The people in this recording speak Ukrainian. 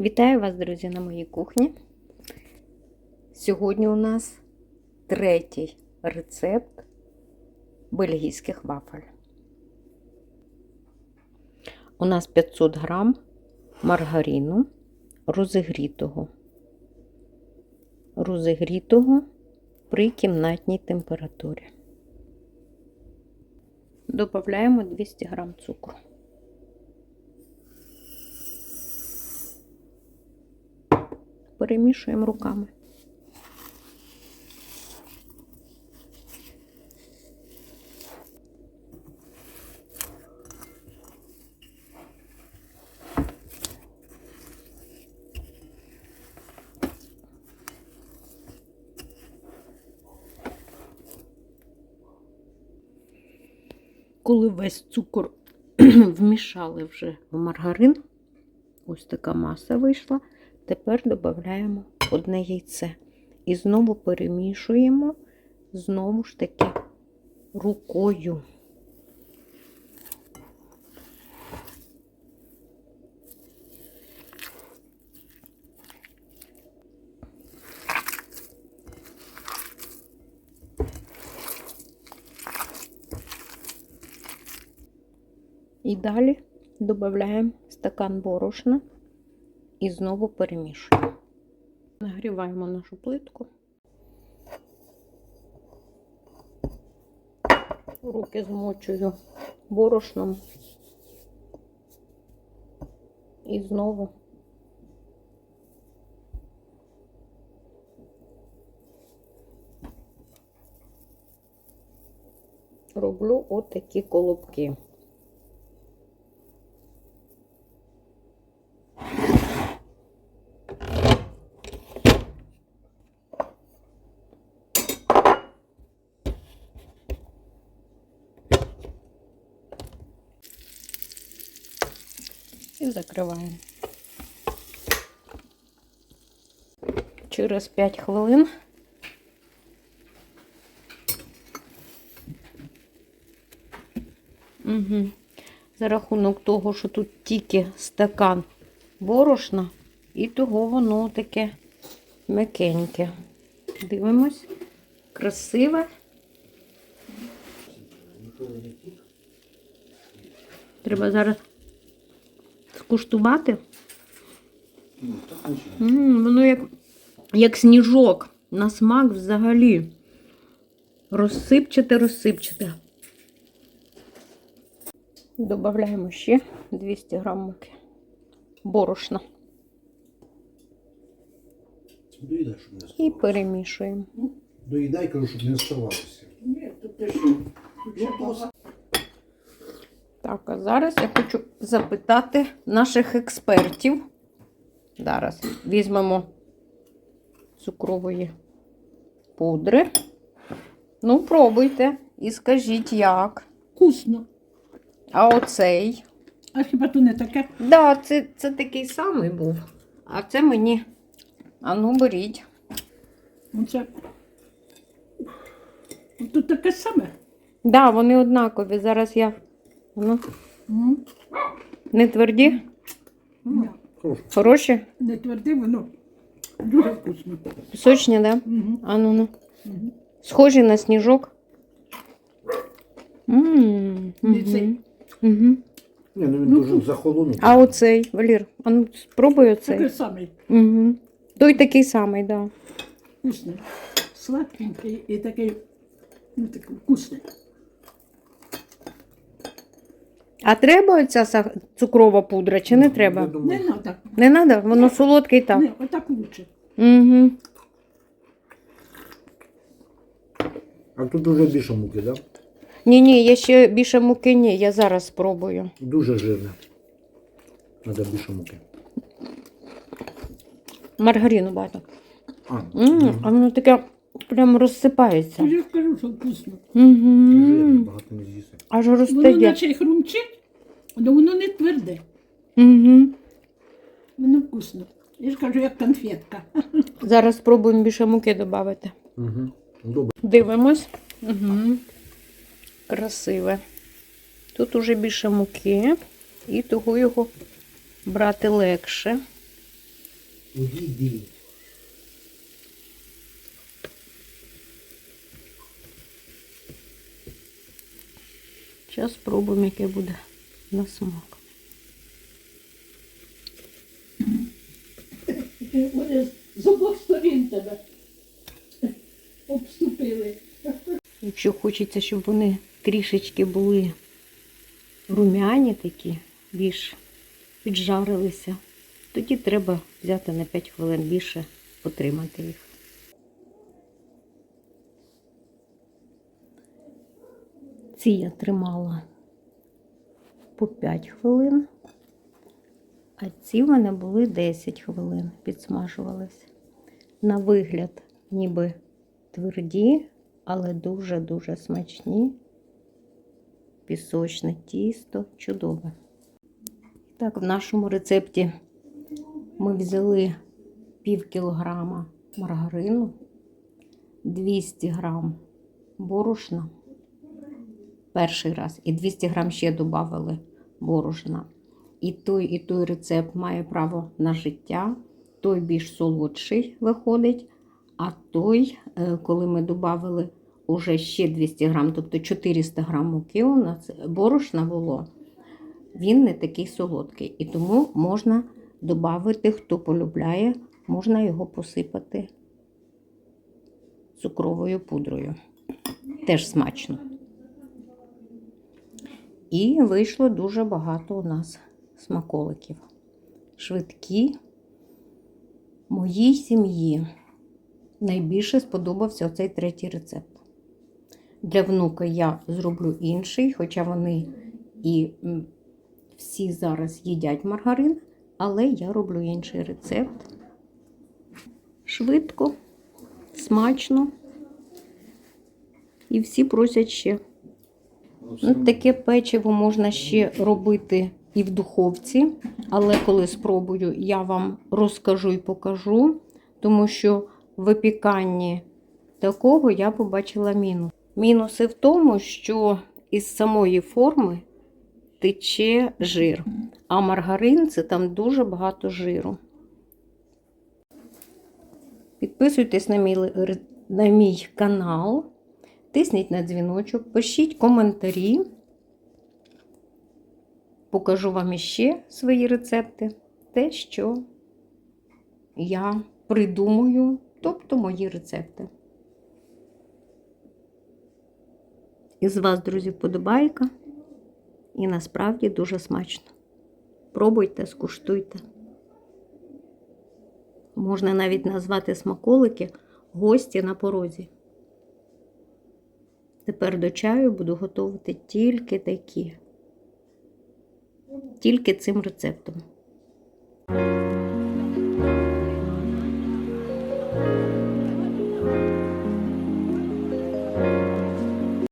Вітаю вас, друзі, на моїй кухні. Сьогодні у нас третій рецепт бельгійських вафель. У нас 500 грам маргарину розігрітого. Розігрітого при кімнатній температурі. Добавляємо 200 грам цукру. Перемішуємо руками. Коли весь цукор вмішали вже в маргарин, ось така маса вийшла. Тепер додаємо одне яйце. І знову перемішуємо, знову ж таки, рукою. І далі додаємо стакан борошна і знову перемішуємо. Нагріваємо нашу плитку. Руки змочую борошном. І знову роблю отакі колобки. Закриваємо. Через 5 хвилин угу. за рахунок того, що тут тільки стакан борошна, і того воно таке м'якеньке. Дивимось, красиве. Треба зараз скуштувати. М, воно як, як сніжок. На смак взагалі. Розсипчате, розсипчате. Добавляємо ще 200 грам муки. Борошна. І перемішуємо. Доїдай, кажу, щоб не оставалося. Ні, тут ти що? Тут ще Ну, багато. Так, а зараз я хочу запитати наших експертів. Зараз візьмемо цукрової пудри. Ну, пробуйте і скажіть, як. Вкусно. А оцей? А хіба то не таке? Да, це, це такий самий був. А це мені. А ну, беріть. Оце. Тут таке саме. Да, вони однакові. Зараз я. Ну, М. не тверді, Ні, хороші, Не тверде, воно дуже вкусно. пісочні, да? Угу. А ну ну. Угу. Схожі на сніжок. М, цей. мгм, мгм. Ні, ну він Ну, дуже захолонув. А оцей, Валір, а ну спробуй Таке оцей. саме Угу. Той такий самий, да. вкусне. Сладкенький і такий, ну такий вкусний. А треба оця сах- цукрова пудра чи не треба? Я Не думаю, треба. Не треба, воно солодке і так. Не, отак лучше. Угу. а тут дуже більше муки, так? Да? Ні, ні, я ще більше муки ні, я зараз спробую. Дуже жирне. Треба більше муки. Маргарину багато. А, М, А воно таке прямо розсипається. Я ж кажу, що вкусно. Угу. багато не з'їси. Аж Воно розтає. наче й хрумчить, але воно не тверде. Угу. Воно вкусно. Я ж кажу, як конфетка. Зараз спробуємо більше муки додати. Угу. Добре. Дивимось. Угу. Красиве. Тут уже більше муки, і того його брати легше. Увійди. Зараз спробуємо, яке буде на смак. Вони з обох сторін тебе обступили. Якщо хочеться, щоб вони трішечки були румяні такі, більш піджарилися, тоді треба взяти на 5 хвилин більше, потримати їх. Ці я тримала по 5 хвилин, а ці в мене були 10 хвилин, підсмажувалися. На вигляд, ніби тверді, але дуже-дуже смачні. Пісочне тісто чудове. Так, в нашому рецепті ми взяли пів кілограма маргарину, 200 грам борошна перший раз, і 200 грам ще додали борошна. І той, і той рецепт має право на життя. Той більш солодший виходить, а той, е, коли ми додали уже ще 200 грам, тобто 400 грам муки у нас борошна було, він не такий солодкий. І тому можна додати, хто полюбляє, можна його посипати цукровою пудрою. Теж смачно. І вийшло дуже багато у нас смаколиків. Швидкі. Моїй сім'ї найбільше сподобався оцей третій рецепт. Для внука я зроблю інший, хоча вони і всі зараз їдять маргарин, але я роблю інший рецепт. Швидко, смачно. І всі просять ще. Ну, таке печиво можна ще робити і в духовці, але коли спробую, я вам розкажу і покажу, тому що в випіканні такого я побачила мінус. Мінуси в тому, що із самої форми тече жир, а маргарин це там дуже багато жиру. Підписуйтесь на мій, на мій канал. Тисніть на дзвіночок, пишіть коментарі. Покажу вам іще свої рецепти. Те, що я придумую, тобто мої рецепти. Із вас, друзі, вподобайка. І насправді дуже смачно. Пробуйте, скуштуйте. Можна навіть назвати смаколики гості на порозі. Тепер до чаю буду готувати тільки такі. Тільки цим рецептом.